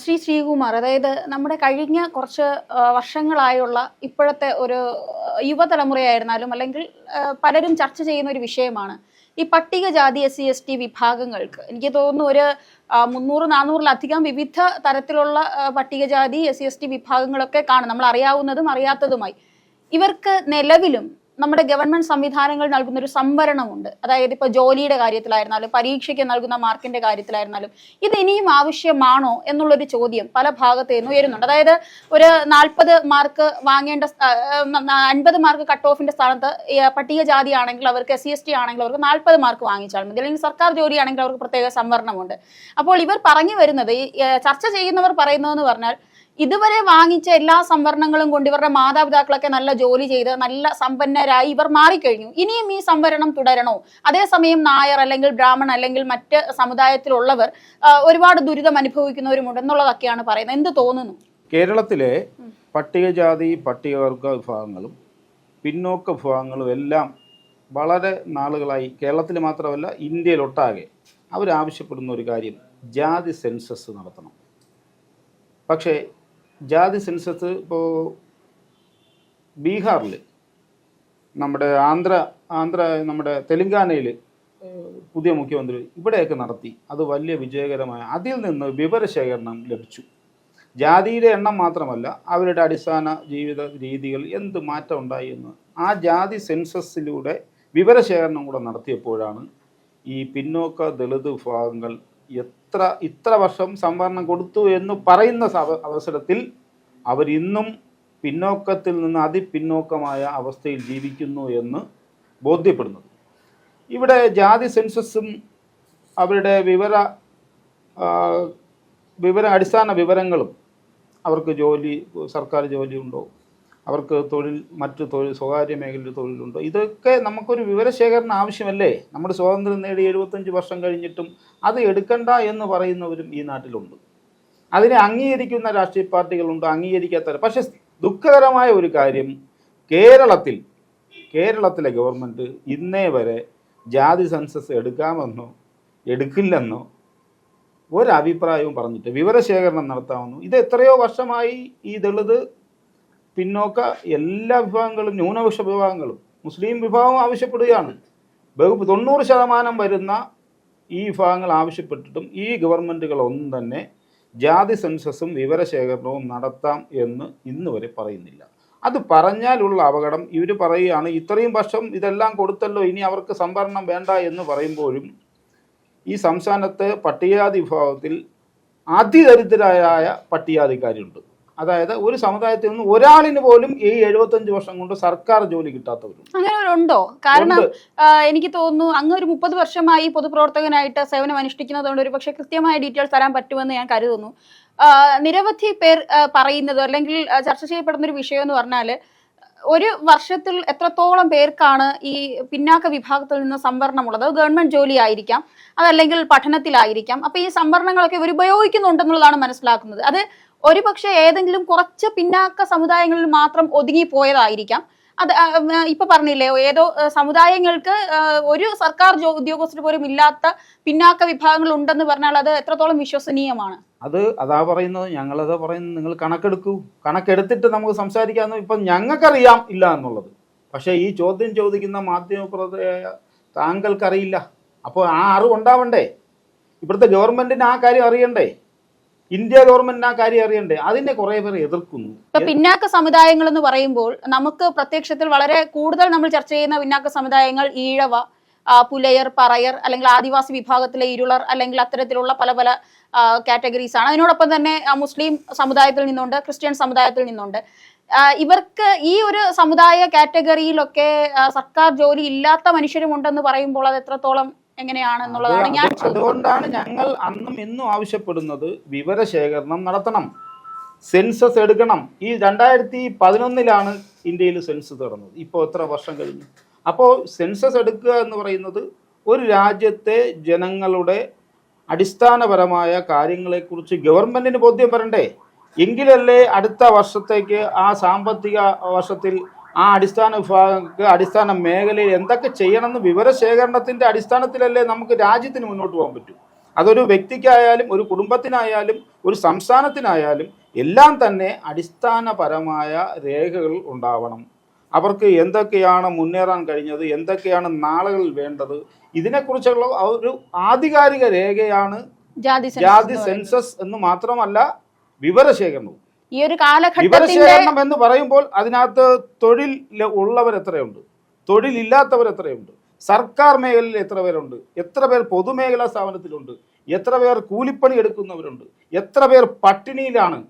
ശ്രീ ശ്രീകുമാർ അതായത് നമ്മുടെ കഴിഞ്ഞ കുറച്ച് വർഷങ്ങളായുള്ള ഇപ്പോഴത്തെ ഒരു യുവതലമുറയായിരുന്നാലും അല്ലെങ്കിൽ പലരും ചർച്ച ചെയ്യുന്ന ഒരു വിഷയമാണ് ഈ പട്ടികജാതി എസ് സി എസ് ടി വിഭാഗങ്ങൾക്ക്. എനിക്ക് തോന്നുന്നു ഒരു മുന്നൂറ് നാനൂറിലധികം വിവിധ തരത്തിലുള്ള പട്ടികജാതി എസ് സി എസ് ടി വിഭാഗങ്ങളൊക്കെ കാണും. നമ്മൾ അറിയാവുന്നതും അറിയാത്തതുമായി. ഇവർക്ക് നിലവിലും നമ്മുടെ ഗവൺമെന്റ് സംവിധാനങ്ങൾ നൽകുന്ന ഒരു സംവരണമുണ്ട്. അതായത് ഇപ്പോൾ ജോലിയുടെ കാര്യത്തിലായിരുന്നാലും പരീക്ഷയ്ക്ക് നൽകുന്ന മാർക്കിന്റെ കാര്യത്തിലായിരുന്നാലും ഇത് ഇനിയും ആവശ്യമാണോ എന്നുള്ളൊരു ചോദ്യം പല ഭാഗത്തു നിന്ന് ഉയരുന്നുണ്ട്. അതായത് ഒരു നാൽപ്പത് മാർക്ക് വാങ്ങേണ്ട അൻപത് മാർക്ക് കട്ട് ഓഫിന്റെ സ്ഥാനത്ത് പട്ടികജാതി ആണെങ്കിൽ അവർക്ക് എസ് സി എസ് ടി ആണെങ്കിൽ അവർക്ക് നാൽപ്പത് മാർക്ക് വാങ്ങിച്ചാൽ മതി. അല്ലെങ്കിൽ സർക്കാർ ജോലി ആണെങ്കിൽ അവർക്ക് പ്രത്യേക സംവരണമുണ്ട്. അപ്പോൾ ഇവർ പറഞ്ഞു വരുന്നത് ചർച്ച ചെയ്യുന്നവർ പറയുന്നതെന്ന് പറഞ്ഞാൽ ഇതുവരെ വാങ്ങിച്ച എല്ലാ സംവരണങ്ങളും കൊണ്ട് ഇവരുടെ മാതാപിതാക്കളൊക്കെ നല്ല ജോലി ചെയ്ത് നല്ല സമ്പന്നരായി ഇവർ മാറിക്കഴിഞ്ഞു. ഇനിയും ഈ സംവരണം തുടരണോ? അതേസമയം നായർ അല്ലെങ്കിൽ ബ്രാഹ്മൺ അല്ലെങ്കിൽ മറ്റ് സമുദായത്തിലുള്ളവർ ഒരുപാട് ദുരിതം അനുഭവിക്കുന്നവരുമുണ്ട് എന്നുള്ളതൊക്കെയാണ് പറയുന്നത്. എന്ത് തോന്നുന്നു? കേരളത്തിലെ പട്ടികജാതി പട്ടികവർഗ വിഭാഗങ്ങളും പിന്നോക്ക വിഭാഗങ്ങളും എല്ലാം വളരെ നാളുകളായി കേരളത്തിൽ മാത്രമല്ല ഇന്ത്യയിലൊട്ടാകെ അവരാവശ്യപ്പെടുന്ന ഒരു കാര്യം ജാതി സെൻസസ് നടത്തണം. പക്ഷേ ജാതി സെൻസസ് ഇപ്പോൾ ബീഹാറിൽ നമ്മുടെ ആന്ധ്ര ആന്ധ്ര നമ്മുടെ തെലുങ്കാനയിൽ പുതിയ മുഖ്യമന്ത്രി ഇവിടെയൊക്കെ നടത്തി. അത് വലിയ വിജയകരമായ അതിൽ നിന്ന് വിവരശേഖരണം ലഭിച്ചു. ജാതിയുടെ എണ്ണം മാത്രമല്ല അവരുടെ അടിസ്ഥാന ജീവിത രീതികൾ എന്ത് മാറ്റം ഉണ്ടായി എന്ന് ആ ജാതി സെൻസസിലൂടെ വിവരശേഖരണം കൂടെ നടത്തിയപ്പോഴാണ് ഈ പിന്നോക്ക ദളിത് വിഭാഗങ്ങൾ എത്ര ഇത്ര വർഷം സംവരണം കൊടുത്തു എന്ന് പറയുന്ന അവസരത്തിൽ അവരിന്നും പിന്നോക്കത്തിൽ നിന്ന് അതിപിന്നോക്കമായ അവസ്ഥയിൽ ജീവിക്കുന്നു എന്ന് ബോധ്യപ്പെടുന്നത്. ഇവിടെ ജാതി സെൻസസും അവരുടെ വിവര വിവര അടിസ്ഥാന വിവരങ്ങളും അവർക്ക് ജോലി സർക്കാർ ജോലിയുണ്ടോ? അവർക്ക് തൊഴിൽ മറ്റു തൊഴിൽ സ്വകാര്യ മേഖലയിൽ തൊഴിലുണ്ടോ. ഇതൊക്കെ നമുക്കൊരു വിവരശേഖരണം ആവശ്യമല്ലേ? നമ്മുടെ സ്വാതന്ത്ര്യം നേടി എഴുപത്തഞ്ച് വർഷം കഴിഞ്ഞിട്ടും അത് എടുക്കണ്ട എന്ന് പറയുന്നവരും ഈ നാട്ടിലുണ്ട്. അതിനെ അംഗീകരിക്കുന്ന രാഷ്ട്രീയ പാർട്ടികളുണ്ട് അംഗീകരിക്കാത്ത പക്ഷേ ദുഃഖകരമായ ഒരു കാര്യം കേരളത്തിൽ കേരളത്തിലെ ഗവൺമെന്റ് ഇന്നേ വരെ ജാതി സെൻസസ് എടുക്കാമെന്നോ എടുക്കില്ലെന്നോ ഒരഭിപ്രായവും പറഞ്ഞിട്ട് വിവരശേഖരണം നടത്താമെന്നോ. ഇത് എത്രയോ വർഷമായി ഈ ദളിത് പിന്നോക്ക എല്ലാ വിഭാഗങ്ങളും ന്യൂനപക്ഷ വിഭാഗങ്ങളും മുസ്ലിം വിഭാഗവും ആവശ്യപ്പെടുകയാണ്. ബഹു തൊണ്ണൂറ് ശതമാനം വരുന്ന ഈ വിഭാഗങ്ങൾ ആവശ്യപ്പെട്ടിട്ടും ഈ ഗവൺമെന്റുകളൊന്നും തന്നെ ജാതി സെൻസസും വിവരശേഖരണവും നടത്താം എന്ന് ഇന്ന് വരെ പറയുന്നില്ല. അത് പറഞ്ഞാലുള്ള അപകടം ഇവർ പറയുകയാണ് ഇത്രയും വർഷം ഇതെല്ലാം കൊടുത്തല്ലോ ഇനി അവർക്ക് സംവരണം വേണ്ട എന്ന് പറയുമ്പോഴും ഈ സംസ്ഥാനത്ത് പട്ടികജാതി വിഭാഗത്തിൽ അതിദരിദ്രരായ പട്ടികജാതിക്കാരുണ്ട്. അതായത് ഒരു സമുദായത്തിൽ നിന്ന് ഒരാളിന് പോലും ഈ എഴുപത്തഞ്ച് വർഷം കൊണ്ട് സർക്കാർ ജോലി കിട്ടാത്തവരും അങ്ങനെ ഉണ്ടോ. കാരണം എനിക്ക് തോന്നുന്നു അങ്ങ് ഒരു മുപ്പത് വർഷമായി പൊതുപ്രവർത്തകനായിട്ട് സേവനം അനുഷ്ഠിക്കുന്നതുകൊണ്ട് ഒരു പക്ഷേ കൃത്യമായ ഡീറ്റെയിൽസ് തരാൻ പറ്റുമെന്ന് ഞാൻ കരുതുന്നു. നിരവധി പേർ പറയുന്നത് അല്ലെങ്കിൽ ചർച്ച ചെയ്യപ്പെടുന്ന ഒരു വിഷയം എന്ന് പറഞ്ഞാൽ ഒരു വർഷത്തിൽ എത്രത്തോളം പേർക്കാണ് ഈ പിന്നാക്ക വിഭാഗത്തിൽ നിന്ന് സംവരണമുള്ളത്? ഗവൺമെന്റ് ജോലി ആയിരിക്കാം അതല്ലെങ്കിൽ പഠനത്തിലായിരിക്കാം. അപ്പൊ ഈ സംവരണങ്ങളൊക്കെ ഇവർ ഉപയോഗിക്കുന്നുണ്ടെന്നുള്ളതാണ് മനസ്സിലാക്കുന്നത്. അത് ഒരുപക്ഷെ ഏതെങ്കിലും കുറച്ച് പിന്നാക്ക സമുദായങ്ങളിൽ മാത്രം ഒതുങ്ങി പോയതായിരിക്കാം. അത് ഇപ്പൊ പറഞ്ഞില്ലേ ഏതോ സമുദായങ്ങൾക്ക് ഒരു സർക്കാർ ഉദ്യോഗസ്ഥർ പോലും ഇല്ലാത്ത പിന്നാക്ക വിഭാഗങ്ങൾ ഉണ്ടെന്ന് പറഞ്ഞാൽ അത് എത്രത്തോളം വിശ്വസനീയമാണ്? അത് അതാ പറയുന്നത് ഞങ്ങളതാ പറയുന്നത് നിങ്ങൾ കണക്കെടുക്കൂ. കണക്കെടുത്തിട്ട് നമുക്ക് സംസാരിക്കാമെന്ന് ഇപ്പം ഞങ്ങൾക്കറിയാം ഇല്ല എന്നുള്ളത്. പക്ഷേ ഈ ചോദ്യം ചോദിക്കുന്ന മാധ്യമപ്രവർത്തകയായ താങ്കൾക്കറിയില്ല. അപ്പോൾ ആ അറിവ് ഉണ്ടാവണ്ടേ? ഇവിടുത്തെ ഗവൺമെന്റിന് ആ കാര്യം അറിയണ്ടേ? ഇന്ത്യ ഗവൺമെന്റിന് ആ കാര്യം അറിയണ്ടേ? അതിനെ കുറെ പേർ എതിർക്കുന്നു. ഇപ്പൊ പിന്നാക്ക സമുദായങ്ങൾ എന്ന് പറയുമ്പോൾ നമുക്ക് പ്രത്യക്ഷത്തിൽ വളരെ കൂടുതൽ നമ്മൾ ചർച്ച ചെയ്യുന്ന പിന്നാക്ക സമുദായങ്ങൾ ഈഴവ പുലയർ പറയർ അല്ലെങ്കിൽ ആദിവാസി വിഭാഗത്തിലെ ഇരുളർ അല്ലെങ്കിൽ അത്തരത്തിലുള്ള പല പല കാറ്റഗറീസ് ആണ്. അതിനോടൊപ്പം തന്നെ മുസ്ലിം സമുദായത്തിൽ നിന്നുണ്ട് ക്രിസ്ത്യൻ സമുദായത്തിൽ നിന്നുണ്ട്. ഇവർക്ക് ഈ ഒരു സമുദായ കാറ്റഗറിയിലൊക്കെ സർക്കാർ ജോലി ഇല്ലാത്ത മനുഷ്യരും ഉണ്ടെന്ന് പറയുമ്പോൾ അത് എത്രത്തോളം എങ്ങനെയാണ് എന്നുള്ളതാണ് ഞാൻ അത് അതുകൊണ്ടാണ് ഞങ്ങൾ അന്നും ഇന്നും ആവശ്യപ്പെടുന്നത് വിവരശേഖരണം നടത്തണം. സെൻസസ് എടുക്കണം. ഈ രണ്ടായിരത്തി പതിനൊന്നിലാണ് ഇന്ത്യയിൽ സെൻസസ് നടന്നത്. ഇപ്പോൾ എത്ര വർഷം കഴിഞ്ഞു? അപ്പോൾ സെൻസസ് എടുക്കുക എന്ന് പറയുന്നത് ഒരു രാജ്യത്തെ ജനങ്ങളുടെ അടിസ്ഥാനപരമായ കാര്യങ്ങളെക്കുറിച്ച് ഗവൺമെന്റിന് ബോധ്യം വരണ്ടേ? എങ്കിലല്ലേ അടുത്ത വർഷത്തേക്ക് ആ സാമ്പത്തിക വർഷത്തിൽ ആ അടിസ്ഥാന വിഭാഗങ്ങൾക്ക് അടിസ്ഥാന മേഖലയിൽ എന്തൊക്കെ ചെയ്യണമെന്ന് വിവരശേഖരണത്തിന്റെ അടിസ്ഥാനത്തിലല്ലേ നമുക്ക് രാജ്യത്തിന് മുന്നോട്ട് പോകാൻ പറ്റൂ. അതൊരു വ്യക്തിക്കായാലും ഒരു കുടുംബത്തിനായാലും ഒരു സംസ്ഥാനത്തിനായാലും എല്ലാം തന്നെ അടിസ്ഥാനപരമായ രേഖകൾ ഉണ്ടാവണം. അവർക്ക് എന്തൊക്കെയാണ് മുന്നേറാൻ കഴിഞ്ഞത് എന്തൊക്കെയാണ് നാളുകളിൽ വേണ്ടത് ഇതിനെക്കുറിച്ചുള്ള ഒരു ആധികാരിക രേഖയാണ് ജാതി സെൻസസ് ജാതി സെൻസസ് എന്ന് മാത്രമല്ല വിവരശേഖരണവും. ഈ ഒരു കാലഘട്ടത്തിന്റെ വിവരശേഖരണം എന്ന് പറയുമ്പോൾ അതിനകത്ത് തൊഴിൽ ഉള്ളവർ എത്രയുണ്ട്? തൊഴിലില്ലാത്തവർ എത്രയുണ്ട്? സർക്കാർ മേഖലയിൽ എത്ര പേരുണ്ട്? എത്ര പേർ പൊതുമേഖലാ സ്ഥാപനത്തിലുണ്ട്? എത്ര പേർ കൂലിപ്പണി എടുക്കുന്നവരുണ്ട്? എത്ര പേർ പട്ടിണിയിലാണ്?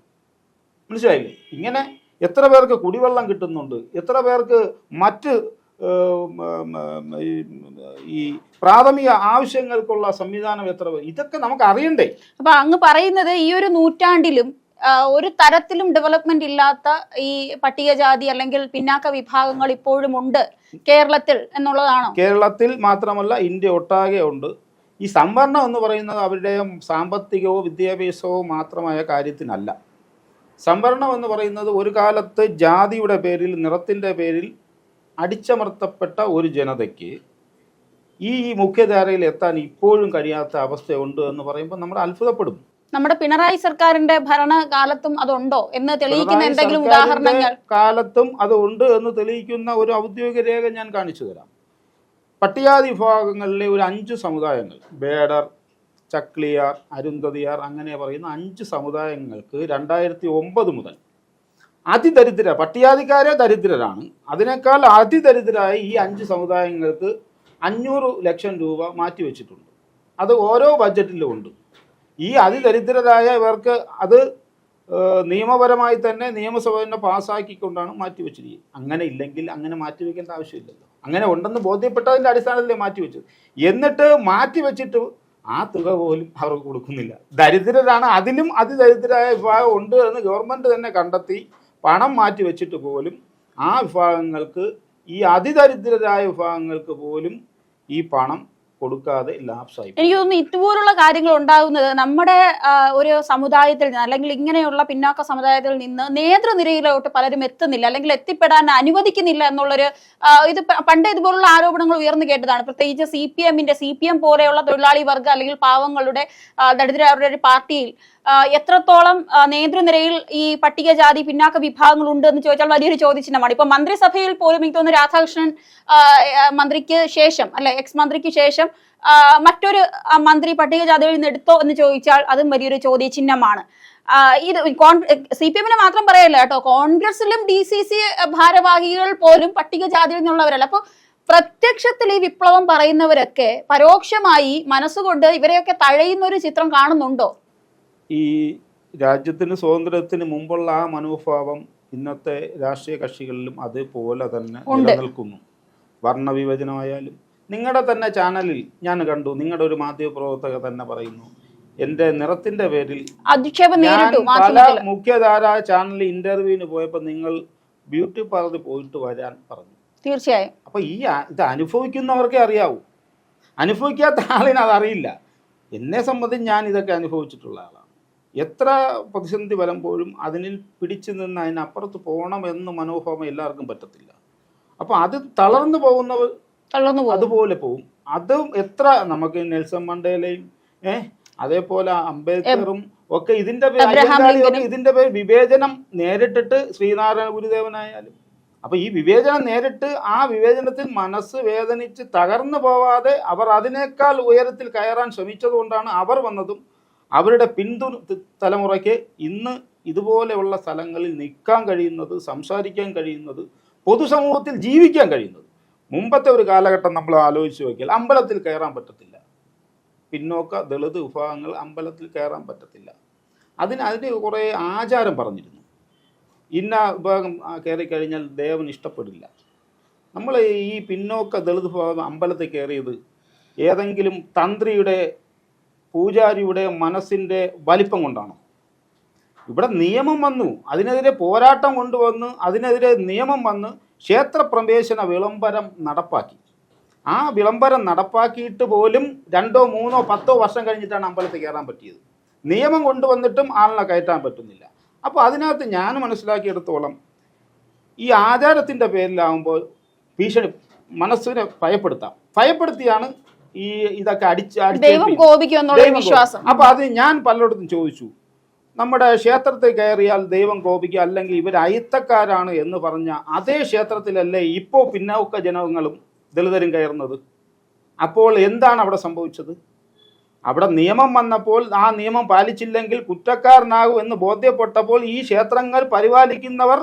മനസ്സിലായില്ലേ? ഇങ്ങനെ എത്ര പേർക്ക് കുടിവെള്ളം കിട്ടുന്നുണ്ട്? എത്ര പേർക്ക് മറ്റ് ഈ- പ്രാഥമിക ആവശ്യങ്ങൾക്കുള്ള സംവിധാനം എത്ര ഇതൊക്കെ നമുക്ക് അറിയണ്ടേ അപ്പൊ അങ്ങ് പറയുന്നത് ഈ ഒരു നൂറ്റാണ്ടിലും ഒരു തരത്തിലും ഡെവലപ്മെന്റ് ഇല്ലാത്ത ഈ പട്ടികജാതി അല്ലെങ്കിൽ പിന്നാക്ക വിഭാഗങ്ങൾ ഇപ്പോഴും ഉണ്ട് കേരളത്തിൽ എന്നുള്ളതാണോ? കേരളത്തിൽ മാത്രമല്ല ഇന്ത്യ ഒട്ടാകെ ഉണ്ട്. ഈ സംവരണം എന്ന് പറയുന്നത് അവരുടെ സാമ്പത്തികവും വിദ്യാഭ്യാസവും മാത്രമായ കാര്യത്തിനല്ല. സംവരണം എന്ന് പറയുന്നത് ഒരു കാലത്ത് ജാതിയുടെ പേരിൽ നിറത്തിന്റെ പേരിൽ അടിച്ചമർത്തപ്പെട്ട ഒരു ജനതയ്ക്ക് ഈ മുഖ്യധാരയിൽ എത്താൻ ഇപ്പോഴും കഴിയാത്ത അവസ്ഥയുണ്ട് എന്ന് പറയുമ്പോൾ നമ്മൾ അത്ഭുതപ്പെടും. നമ്മുടെ പിണറായി സർക്കാരിന്റെ ഭരണകാലത്തും അതുണ്ടോ എന്ന് തെളിയിക്കുന്ന എന്തെങ്കിലും ഉദാഹരണങ്ങൾ? കാലത്തും അത് ഉണ്ട് എന്ന് തെളിയിക്കുന്ന ഒരു ഔദ്യോഗിക രേഖ ഞാൻ കാണിച്ചു തരാം. പട്ടികാതി വിഭാഗങ്ങളിലെ ഒരു അഞ്ച് സമുദായങ്ങൾ ബേഡർ ചക്ലിയാർ അരുന്ധതിയാർ അങ്ങനെ പറയുന്ന അഞ്ച് സമുദായങ്ങൾക്ക് രണ്ടായിരത്തി ഒമ്പത് മുതൽ അതിദരിദ്ര പട്ടികാതിക്കാരെ ദരിദ്രരാണ്. അതിനേക്കാൾ അതിദരിദ്രരായ ഈ അഞ്ച് സമുദായങ്ങൾക്ക് അഞ്ഞൂറ് ലക്ഷം രൂപ മാറ്റിവെച്ചിട്ടുണ്ട്. അത് ഓരോ ബഡ്ജറ്റിലും ഉണ്ട്. ഈ അതിദരിദ്രരായ ഇവർക്ക് അത് നിയമപരമായി തന്നെ നിയമസഭ തന്നെ പാസ്സാക്കിക്കൊണ്ടാണ് മാറ്റിവെച്ചിരിക്കുന്നത്. അങ്ങനെ ഇല്ലെങ്കിൽ അങ്ങനെ മാറ്റിവെക്കേണ്ട ആവശ്യമില്ലല്ലോ. അങ്ങനെ ഉണ്ടെന്ന് ബോധ്യപ്പെട്ടതിന്റെ അടിസ്ഥാനത്തിലേ മാറ്റിവെച്ചത്? എന്നിട്ട് മാറ്റിവെച്ചിട്ട് ആ തുക പോലും അവർക്ക് കൊടുക്കുന്നില്ല. ദരിദ്രരാണ് അതിലും അതിദരിദ്രരായ വിഭാഗം ഉണ്ട് എന്ന് ഗവൺമെന്റ് തന്നെ കണ്ടെത്തി പണം മാറ്റിവെച്ചിട്ട് പോലും ആ വിഭാഗങ്ങൾക്ക് ഈ അതിദരിദ്രരായ വിഭാഗങ്ങൾക്ക് പോലും ഈ പണം കൊടുക്കാതെ ലാപ്സായി എനിക്ക് തോന്നുന്നു ഇതുപോലുള്ള കാര്യങ്ങൾ ഉണ്ടാകുന്നത് നമ്മുടെ ഒരു സമുദായത്തിൽ നിന്ന് അല്ലെങ്കിൽ ഇങ്ങനെയുള്ള പിന്നാക്ക സമുദായത്തിൽ നിന്ന് നേതൃനിരയിലോട്ട് പലരും എത്തുന്നില്ല അല്ലെങ്കിൽ എത്തിപ്പെടാൻ അനുവദിക്കുന്നില്ല എന്നുള്ളൊരു ഇത് പണ്ട് ഇതുപോലുള്ള ആരോപണങ്ങൾ ഉയർന്നു കേട്ടതാണ്. പ്രത്യേകിച്ച് സി പി എമ്മിന്റെ സി പി എം പോലെയുള്ള തൊഴിലാളി വർഗ അല്ലെങ്കിൽ പാവങ്ങളുടെ ദരിദ്രരുടെ പാർട്ടിയിൽ എത്രത്തോളം നേതൃനിരയിൽ ഈ പട്ടികജാതി പിന്നാക്ക വിഭാഗങ്ങൾ ഉണ്ട് എന്ന് ചോദിച്ചാൽ വലിയൊരു ചോദ്യചിഹ്നമാണ്. ഇപ്പൊ മന്ത്രിസഭയിൽ പോലും എനിക്ക് തോന്നുന്നു രാധാകൃഷ്ണൻ മന്ത്രിക്ക് ശേഷം അല്ലെ എക്സ് മന്ത്രിക്ക് ശേഷം മറ്റൊരു മന്ത്രി പട്ടികജാതിയിൽ നിന്ന് എടുത്തോ എന്ന് ചോദിച്ചാൽ അതും വലിയൊരു ചോദ്യചിഹ്നമാണ്. ഇത് സി പി എമ്മിനെ മാത്രം പറയല്ല കേട്ടോ. കോൺഗ്രസിലും ഡി സി സി ഭാരവാഹികൾ പോലും പട്ടികജാതിയിൽ നിന്നുള്ളവരല്ല. അപ്പൊ പ്രത്യക്ഷത്തിൽ ഈ വിപ്ലവം പറയുന്നവരൊക്കെ പരോക്ഷമായി മനസ്സുകൊണ്ട് ഇവരെയൊക്കെ തഴയുന്ന ഒരു ചിത്രം കാണുന്നുണ്ടോ? ഈ രാജ്യത്തിന് സ്വാതന്ത്ര്യത്തിന് മുമ്പുള്ള ആ മനോഭാവം ഇന്നത്തെ രാഷ്ട്രീയ കക്ഷികളിലും അതേപോലെ തന്നെ നിലനിൽക്കുന്നു. വർണവിഭജനമായാലും നിങ്ങളുടെ തന്നെ ചാനലിൽ ഞാൻ കണ്ടു നിങ്ങളുടെ ഒരു മാധ്യമപ്രവർത്തക തന്നെ പറയുന്നു എന്റെ നിറത്തിന്റെ പേരിൽ പല മുഖ്യധാര ചാനലിൽ ഇന്റർവ്യൂവിന് പോയപ്പോ നിങ്ങൾ ബ്യൂട്ടി പാർലറിൽ പോയിട്ട് വരാൻ പറഞ്ഞു. തീർച്ചയായും. അപ്പൊ ഈ ഇത് അനുഭവിക്കുന്നവർക്കേ അറിയാവൂ. അനുഭവിക്കാത്ത ആളിന് അതറിയില്ല. എന്നെ സംബന്ധിച്ച് ഞാൻ ഇതൊക്കെ അനുഭവിച്ചിട്ടുള്ള ആളാണ്. എത്ര പ്രതിസന്ധി വരുമ്പോഴും അതിനിൽ പിടിച്ചു നിന്ന് അതിനപ്പുറത്ത് പോകണമെന്ന് മനോഭാവം എല്ലാവർക്കും പറ്റത്തില്ല. അപ്പോൾ അത് തളർന്നു പോകുന്നവർ തളർന്നു അതുപോലെ പോകും. അതും എത്ര നമുക്ക് നെൽസൺ മണ്ടേലയും ഏ അതേപോലെ അംബേദ്കറും ഒക്കെ ഇതിന്റെ. ഇതിന്റെ പേര് വിവേചനം നേരിട്ടിട്ട് ശ്രീനാരായണ ഗുരുദേവനായാലും. അപ്പൊ ഈ വിവേചനം നേരിട്ട് ആ വിവേചനത്തിൽ മനസ്സ് വേദനിച്ച് തകർന്നു പോവാതെ അവർ അതിനേക്കാൾ ഉയരത്തിൽ കയറാൻ ശ്രമിച്ചതുകൊണ്ടാണ് അവർ വന്നതും അവരുടെ പിന്തു തലമുറയ്ക്ക് ഇന്ന് ഇതുപോലെയുള്ള സ്ഥലങ്ങളിൽ നിൽക്കാൻ കഴിയുന്നത് സംസാരിക്കാൻ കഴിയുന്നത് പൊതുസമൂഹത്തിൽ ജീവിക്കാൻ കഴിയുന്നത്. മുമ്പത്തെ ഒരു കാലഘട്ടം നമ്മൾ ആലോചിച്ച് നോക്കിയാൽ അമ്പലത്തിൽ കയറാൻ പറ്റത്തില്ല. പിന്നോക്ക ദളിത് വിഭാഗങ്ങൾ അമ്പലത്തിൽ കയറാൻ പറ്റത്തില്ല. അതിന് അതിന് കുറേ ആചാരം പറഞ്ഞിരുന്നു. ഇന്ന വിഭാഗം കയറി കയറിക്കഴിഞ്ഞാൽ ദേവൻ ഇഷ്ടപ്പെടില്ല. നമ്മൾ ഈ പിന്നോക്ക ദളിത് വിഭാഗം അമ്പലത്തിൽ കയറിയത് ഏതെങ്കിലും തന്ത്രിയുടെ പൂജാരിയുടെ മനസ്സിന്റെ വലിപ്പം കൊണ്ടാണ്. ഇവിടെ നിയമം വന്നു. അതിനെതിരെ പോരാട്ടം കൊണ്ടുവന്ന് അതിനെതിരെ നിയമം വന്ന് ക്ഷേത്രപ്രവേശന വിളംബരം നടപ്പാക്കി. ആ വിളംബരം നടപ്പാക്കിയിട്ട് പോലും രണ്ടോ മൂന്നോ പത്തോ വർഷം കഴിഞ്ഞിട്ടാണ് അമ്പലത്തിൽ കയറാൻ പറ്റിയത്. നിയമം കൊണ്ടുവന്നിട്ടും ആളിനെ കയറ്റാൻ പറ്റുന്നില്ല. അപ്പോൾ അതിനകത്ത് ഞാൻ മനസ്സിലാക്കിയെടുത്തോളം ഈ ആചാരത്തിന്റെ പേരിലാവുമ്പോൾ ഭീഷണി മനസ്സിനെ ഭയപ്പെടുത്താം. ഭയപ്പെടുത്തിയാണ് ഈ ഇതൊക്കെ അടിച്ച് വിശ്വാസം. അപ്പൊ അത് ഞാൻ പലയിടത്തും ചോദിച്ചു. നമ്മുടെ ക്ഷേത്രത്തിൽ കയറിയാൽ ദൈവം കോപിക്കുക അല്ലെങ്കിൽ ഇവർ അയിത്തക്കാരാണ് എന്ന് പറഞ്ഞ അതേ ക്ഷേത്രത്തിലല്ലേ ഇപ്പോ പിന്നോക്ക ജനങ്ങളും ദളിതരും കയറുന്നത്? അപ്പോൾ എന്താണ് അവിടെ സംഭവിച്ചത്? അവിടെ നിയമം വന്നപ്പോൾ ആ നിയമം പാലിച്ചില്ലെങ്കിൽ കുറ്റക്കാരനാകും എന്ന് ബോധ്യപ്പെട്ടപ്പോൾ ഈ ക്ഷേത്രങ്ങൾ പരിപാലിക്കുന്നവർ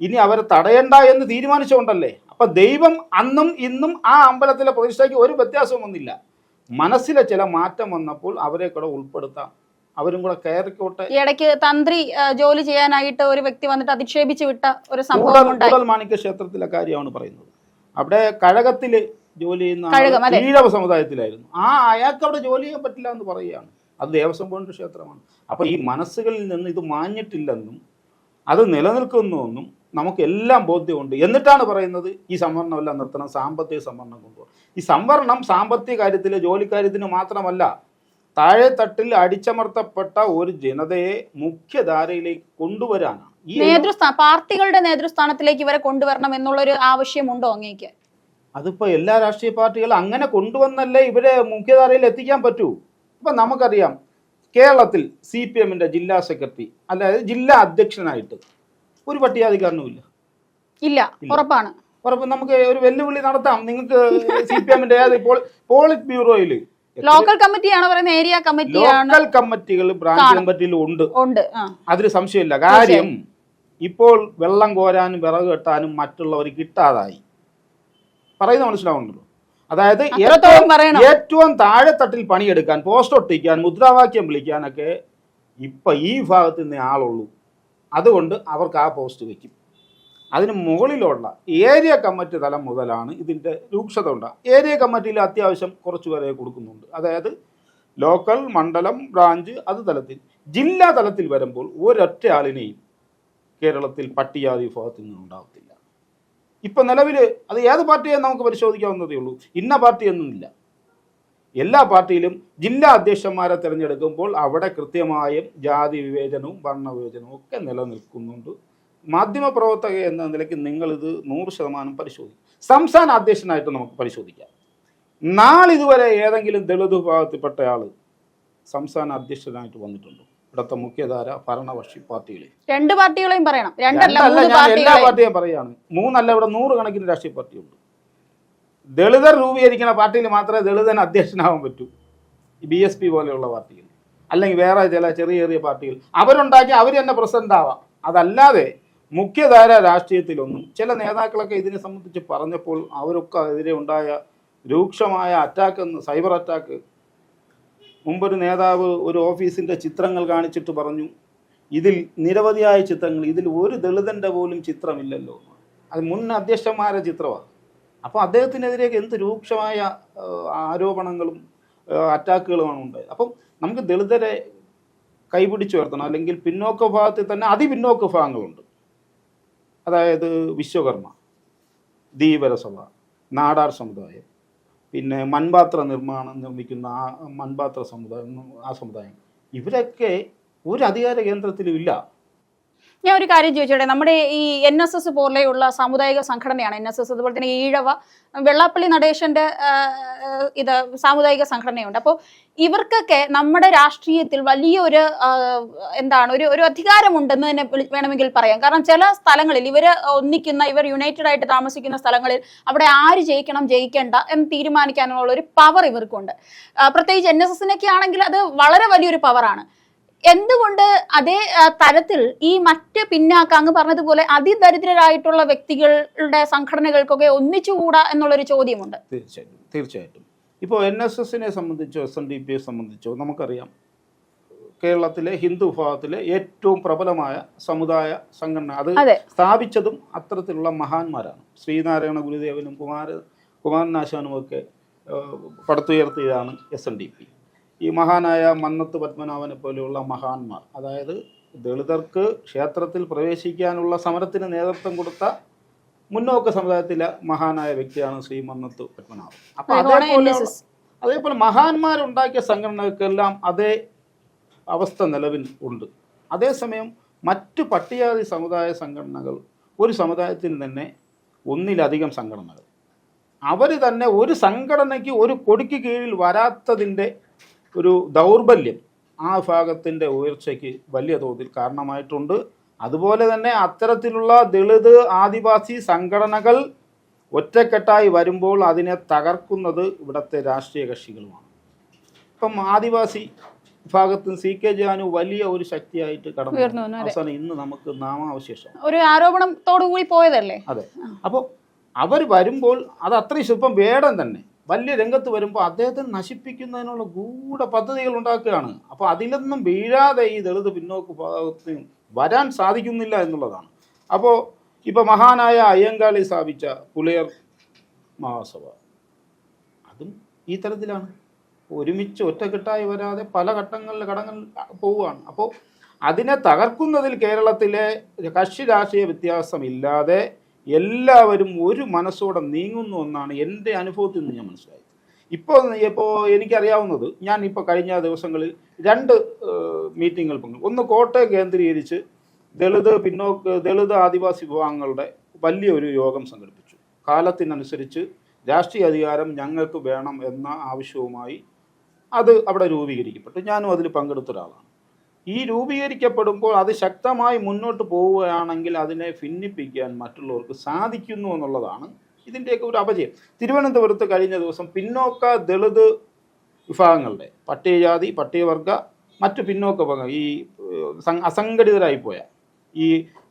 ഇനി അവരെ തടയണ്ട എന്ന് തീരുമാനിച്ചുകൊണ്ടല്ലേ അപ്പൊ ദൈവം അന്നും ഇന്നും ആ അമ്പലത്തിലെ പ്രതിഷ്ഠയ്ക്ക് ഒരു വ്യത്യാസവും വന്നില്ല മനസ്സിലെ ചില മാറ്റം വന്നപ്പോൾ അവരെ കൂടെ ഉൾപ്പെടുത്താം. അവരും കൂടെ കയറിക്കോട്ടെ. ഇടയ്ക്ക് തന്ത്രി ജോലി ചെയ്യാനായിട്ട് ഒരു വ്യക്തി വന്നിട്ട് അധിക്ഷേപിച്ച് വിട്ട ഒരു സംഭവം മാണിക്യ ക്ഷേത്രത്തിലെ കാര്യമാണ് പറയുന്നത്. അവിടെ കഴകത്തിൽ ജോലി ചെയ്യുന്ന ഈഴവ സമുദായത്തിലായിരുന്നു. ആ അയാൾക്ക് അവിടെ ജോലി ചെയ്യാൻ പറ്റില്ല എന്ന് പറയുകയാണ്. അത് ദേവസ്വം ബോർഡിന്റെ ക്ഷേത്രമാണ്. അപ്പൊ ഈ മനസ്സുകളിൽ നിന്ന് ഇത് മാഞ്ഞിട്ടില്ലെന്നും അത് നിലനിൽക്കുന്നുവെന്നും നമുക്ക് എല്ലാം ബോധ്യമുണ്ട്. എന്നിട്ടാണ് പറയുന്നത് ഈ സംവരണമെല്ലാം നിർത്തണം സാമ്പത്തിക സംവരണം കൊണ്ടുപോകണം. ഈ സംവരണം സാമ്പത്തിക കാര്യത്തിൽ ജോലിക്കാര്യത്തിന് മാത്രമല്ല താഴെ തട്ടിൽ അടിച്ചമർത്തപ്പെട്ട ഒരു ജനതയെ മുഖ്യധാരയിലേക്ക് കൊണ്ടുവരാനാണ്. ഈ നേതൃസ്ഥാന പാർട്ടികളുടെ നേതൃസ്ഥാനത്തിലേക്ക് ഇവരെ കൊണ്ടുവരണം എന്നുള്ള ഒരു ആവശ്യമുണ്ടോ അങ്ങേക്ക്? അതിപ്പോ എല്ലാ രാഷ്ട്രീയ പാർട്ടികളും അങ്ങനെ കൊണ്ടുവന്നല്ലേ ഇവരെ മുഖ്യധാരയിൽ എത്തിക്കാൻ പറ്റൂ? ഇപ്പൊ നമുക്കറിയാം കേരളത്തിൽ സി പി എമ്മിന്റെ ജില്ലാ സെക്രട്ടറി അതായത് ജില്ലാ അധ്യക്ഷനായിട്ട് ഒരു പട്ടികാധികാരനുമില്ല ഇല്ല. ഉറപ്പാണ്. ഉറപ്പ് നമുക്ക് ഒരു വെല്ലുവിളി നടത്താം. നിങ്ങൾക്ക് സി പി എമ്മിന്റെ ഏത് പോളിറ്റ് ബ്യൂറോയിൽ ലോക്കൽ കമ്മിറ്റിയാണ് പറയുന്നത്. ഏരിയ കമ്മിറ്റിയാണ് ലോക്കൽ കമ്മിറ്റികൾ ബ്രാഞ്ച് കമ്മിറ്റിയിൽ ഉണ്ട്. ഉണ്ട്. അതിൽ സംശയമില്ല. കാര്യം ഇപ്പോൾ വെള്ളം കോരാനും വിറക് കെട്ടാനും മറ്റുള്ളവർ കിട്ടാതായി. പറയുന്നത് മനസ്സിലാവുന്നുണ്ടല്ലോ അതായത്. ഏറ്റവും താഴെത്തട്ടിൽ പണിയെടുക്കാൻ പോസ്റ്റ് ഒട്ടിക്കാൻ മുദ്രാവാക്യം വിളിക്കാനൊക്കെ ഇപ്പൊ ഈ ഭാഗത്ത് നിന്ന് ആളുള്ളൂ. അതുകൊണ്ട് അവർക്ക് ആ പോസ്റ്റ് വയ്ക്കും അതിന് മുകളിലുള്ള ഏരിയ കമ്മിറ്റി തലം മുതലാണ് ഇതിന്റെ രൂക്ഷത ഉണ്ടാകുക ഏരിയ കമ്മിറ്റിയിൽ അത്യാവശ്യം കുറച്ച് പേരെ കൊടുക്കുന്നുണ്ട്. അതായത് ലോക്കൽ മണ്ഡലം ബ്രാഞ്ച് അത് തലത്തിൽ. ജില്ലാ തലത്തിൽ വരുമ്പോൾ ഒരൊറ്റ ആളിനെയും കേരളത്തിൽ പട്ടികജാതി വിഭാഗത്തിൽ നിന്ന് ഉണ്ടാകത്തില്ല ഇപ്പൊ നിലവിൽ അത് ഏത് പാർട്ടിയെ നമുക്ക് പരിശോധിക്കാവുന്നതേ ഉള്ളൂ. ഇന്ന പാർട്ടി ഒന്നുമില്ല. എല്ലാ പാർട്ടിയിലും ജില്ലാ അധ്യക്ഷന്മാരെ തിരഞ്ഞെടുക്കുമ്പോൾ അവിടെ കൃത്യമായും ജാതി വിവേചനവും വർണവിവേചനവും ഒക്കെ നിലനിൽക്കുന്നുണ്ട്. മാധ്യമപ്രവർത്തക എന്ന നിലയ്ക്ക് നിങ്ങളിത് നൂറ് ശതമാനം പരിശോധിക്കും സംസ്ഥാന അധ്യക്ഷനായിട്ട് നമുക്ക് പരിശോധിക്കാം. നാളിതുവരെ ഏതെങ്കിലും ദളിത് വിഭാഗത്തിൽപ്പെട്ട ആൾ സംസ്ഥാന അധ്യക്ഷനായിട്ട് വന്നിട്ടുണ്ടോ? ഇവിടുത്തെ മുഖ്യധാര ഭരണപക്ഷി പാർട്ടികളിൽ രണ്ട് പാർട്ടികളെയും പറയണം. രണ്ടല്ല എല്ലാ പാർട്ടിയും പറയാണ്. മൂന്നല്ല ഇവിടെ നൂറുകണക്കിന് രാഷ്ട്രീയ പാർട്ടിയുണ്ട്. ദളിതർ രൂപീകരിക്കുന്ന പാർട്ടിയിൽ മാത്രമേ ദളിതൻ അധ്യക്ഷനാവാൻ പറ്റൂ. ബി എസ് പി പോലെയുള്ള പാർട്ടിയിൽ. അല്ലെങ്കിൽ വേറെ ചില ചെറിയ ചെറിയ പാർട്ടികൾ അവരുണ്ടാക്കി അവർ തന്നെ പ്രസിഡന്റ് ആവാം. അതല്ലാതെ മുഖ്യധാര രാഷ്ട്രീയത്തിലൊന്നും ചില നേതാക്കളൊക്കെ ഇതിനെ സംബന്ധിച്ച് പറഞ്ഞപ്പോൾ അവരൊക്കെ എതിരെ ഉണ്ടായ രൂക്ഷമായ അറ്റാക്ക് സൈബർ അറ്റാക്ക് മുമ്പൊരു നേതാവ് ഒരു ഓഫീസിന്റെ ചിത്രങ്ങൾ കാണിച്ചിട്ട് പറഞ്ഞു ഇതിൽ നിരവധിയായ ചിത്രങ്ങൾ ഇതിൽ ഒരു ദളിതന്റെ പോലും ചിത്രമില്ലല്ലോ. അത് മുൻ അധ്യക്ഷന്മാരുടെ ചിത്രമാണ്. അപ്പോൾ അദ്ദേഹത്തിനെതിരെ എന്ത് രൂക്ഷമായ ആരോപണങ്ങളും അറ്റാക്കുകളുമാണ് ഉണ്ടായത്. അപ്പം നമുക്ക് ദളിതരെ കൈപിടിച്ചു ഉയർത്തണം. അല്ലെങ്കിൽ പിന്നോക്ക വിഭാഗത്തിൽ തന്നെ അതിപിന്നോക്ക വിഭാഗങ്ങളുണ്ട് അതായത് വിശ്വകർമ്മ ധീവര സഭ നാടാർ സമുദായം പിന്നെ മൺപാത്ര നിർമ്മാണം നിർമ്മിക്കുന്ന ആ മൺപാത്ര സമുദായം ആ സമുദായം. ഇവരൊക്കെ ഒരു അധികാര കേന്ദ്രത്തിലും ഇല്ല. ഞാൻ ഒരു കാര്യം ചോദിച്ചോട്ടെ? നമ്മുടെ ഈ എൻ എസ് എസ് പോലെയുള്ള സാമുദായിക സംഘടനയാണ് എൻ എസ് എസ് അതുപോലെ തന്നെ ഈഴവ വെള്ളാപ്പള്ളി നടേശന്റെ ഇത് സാമുദായിക സംഘടനയുണ്ട്. അപ്പോൾ ഇവർക്കൊക്കെ നമ്മുടെ രാഷ്ട്രീയത്തിൽ വലിയൊരു എന്താണ് ഒരു ഒരു അധികാരമുണ്ടെന്ന് തന്നെ വേണമെങ്കിൽ പറയാം. കാരണം ചില സ്ഥലങ്ങളിൽ ഇവർ ഒന്നിക്കുന്ന ഇവർ യുണൈറ്റഡ് ആയിട്ട് താമസിക്കുന്ന സ്ഥലങ്ങളിൽ അവിടെ ആര് ജയിക്കണം ജയിക്കേണ്ട എന്ന് തീരുമാനിക്കാനുള്ള ഒരു പവർ ഇവർക്കുണ്ട്. പ്രത്യേകിച്ച് എൻ എസ് എസിനൊക്കെ ആണെങ്കിൽ അത് വളരെ വലിയൊരു പവറാണ് എന്തുകൊണ്ട് അതേ തരത്തിൽ ഈ മറ്റ് പിന്നാക്ക അങ്ങ് പറഞ്ഞതുപോലെ അതിദരിദ്രരായിട്ടുള്ള വ്യക്തികളുടെ സംഘടനകൾക്കൊക്കെ ഒന്നിച്ചുകൂടാ എന്നുള്ളൊരു ചോദ്യമുണ്ട്. തീർച്ചയായിട്ടും തീർച്ചയായിട്ടും. ഇപ്പോൾ എൻ എസ് എസിനെ സംബന്ധിച്ചോ എസ് എൻ ഡി പിയെ സംബന്ധിച്ചോ നമുക്കറിയാം കേരളത്തിലെ ഹിന്ദു വിഭാഗത്തിലെ ഏറ്റവും പ്രബലമായ സമുദായ സംഘടന. അത് സ്ഥാപിച്ചതും അത്തരത്തിലുള്ള മഹാന്മാരാണ്. ശ്രീനാരായണ ഗുരുദേവനും കുമാര കുമാരനാശാനും ഒക്കെ പടുത്തുയർത്തിയതാണ് എസ് എൻ ഡി പി. ഈ മഹാനായ മന്നത്ത് പത്മനാഭനെ പോലെയുള്ള മഹാന്മാർ അതായത് ദളിതർക്ക് ക്ഷേത്രത്തിൽ പ്രവേശിക്കാനുള്ള സമരത്തിന് നേതൃത്വം കൊടുത്ത മുന്നോക്ക സമുദായത്തിലെ മഹാനായ വ്യക്തിയാണ് ശ്രീ മന്നത്ത് പത്മനാഭൻ. അപ്പൊ അതേപോലെ. അതേപോലെ മഹാന്മാരുണ്ടാക്കിയ സംഘടനകൾക്കെല്ലാം അതേ അവസ്ഥ നിലവിൽ ഉണ്ട്. അതേസമയം മറ്റു പട്ടികജാതി സമുദായ സംഘടനകൾ ഒരു സമുദായത്തിൽ തന്നെ ഒന്നിലധികം സംഘടനകൾ. അവർ തന്നെ ഒരു സംഘടനയ്ക്ക് ഒരു കൊടിക്ക് കീഴിൽ വരാത്തതിന്റെ ഒരു ദൗർബല്യം ആ വിഭാഗത്തിന്റെ ഉയർച്ചയ്ക്ക് വലിയ തോതിൽ കാരണമായിട്ടുണ്ട്. അതുപോലെ തന്നെ അത്തരത്തിലുള്ള ദളിത് ആദിവാസി സംഘടനകൾ ഒറ്റക്കെട്ടായി വരുമ്പോൾ അതിനെ തകർക്കുന്നത് ഇവിടുത്തെ രാഷ്ട്രീയ കക്ഷികളുമാണ്. ഇപ്പം ആദിവാസി വിഭാഗത്തിൽ സി കെ ജാനു വലിയ ഒരു ശക്തിയായിട്ട് കടന്നു. അവസാനം ഇന്ന് നമുക്ക് നാമാവശേഷം. ഒരു ആരോപണത്തോടു കൂടി പോയതല്ലേ? അതെ. അപ്പോൾ അവർ വരുമ്പോൾ അത് അത്രയും ഇപ്പം വേടം തന്നെ. വലിയ രംഗത്ത് വരുമ്പോൾ അദ്ദേഹത്തെ നശിപ്പിക്കുന്നതിനുള്ള ഗൂഢ പദ്ധതികൾ ഉണ്ടാക്കുകയാണ്. അപ്പോൾ അതിലൊന്നും വീഴാതെ ഈ ദളിത് പിന്നോക്ക് ഭാഗത്തിന് വരാൻ സാധിക്കുന്നില്ല എന്നുള്ളതാണ്. അപ്പോൾ ഇപ്പോൾ മഹാനായ അയ്യങ്കാളി സ്ഥാപിച്ച പുലയർ മഹാസഭ. അതും ഈ തരത്തിലാണ്. ഒരുമിച്ച് ഒറ്റക്കെട്ടായി വരാതെ പല ഘട്ടങ്ങളിൽ ഘടങ്ങൾ പോവുകയാണ്. അപ്പോൾ അതിനെ തകർക്കുന്നതിൽ കേരളത്തിലെ കക്ഷി രാഷ്ട്രീയ വ്യത്യാസമില്ലാതെ എല്ലാവരും ഒരു മനസ്സോടെ നീങ്ങുന്നു എന്നാണ് എന്റെ അനുഭവത്തിൽ നിന്ന് ഞാൻ മനസ്സിലായത്. ഇപ്പോൾ ഇപ്പോൾ എനിക്കറിയാവുന്നത് ഞാൻ ഇപ്പോൾ കഴിഞ്ഞ ദിവസങ്ങളിൽ രണ്ട് മീറ്റിങ്ങുകൾ പങ്കെടുക്കും ഒന്ന് കോട്ടയം കേന്ദ്രീകരിച്ച് ദളിത് പിന്നോക്ക് ദളിത് ആദിവാസി വിഭാഗങ്ങളുടെ വലിയൊരു യോഗം സംഘടിപ്പിച്ചു. കാലത്തിനനുസരിച്ച് രാഷ്ട്രീയ അധികാരം ഞങ്ങൾക്ക് വേണം എന്ന ആവശ്യവുമായി അത് അവിടെ രൂപീകരിക്കപ്പെട്ടു. ഞാനും അതിൽ പങ്കെടുത്ത ഒരാളാണ്. ഈ രൂപീകരിക്കപ്പെടുമ്പോൾ അത് ശക്തമായി മുന്നോട്ട് പോവുകയാണെങ്കിൽ അതിനെ ഭിന്നിപ്പിക്കാൻ മറ്റുള്ളവർക്ക് സാധിക്കുന്നു എന്നുള്ളതാണ് ഇതിന്റെയൊക്കെ ഒരു അപജയം തിരുവനന്തപുരത്ത് കഴിഞ്ഞ ദിവസം പിന്നോക്ക ദളിത് വിഭാഗങ്ങളുടെ പട്ടികജാതി പട്ടികവർഗ മറ്റു പിന്നോക്ക വിഭാഗം ഈ ഏഹ്, അസംഘടിതരായി പോയ ഈ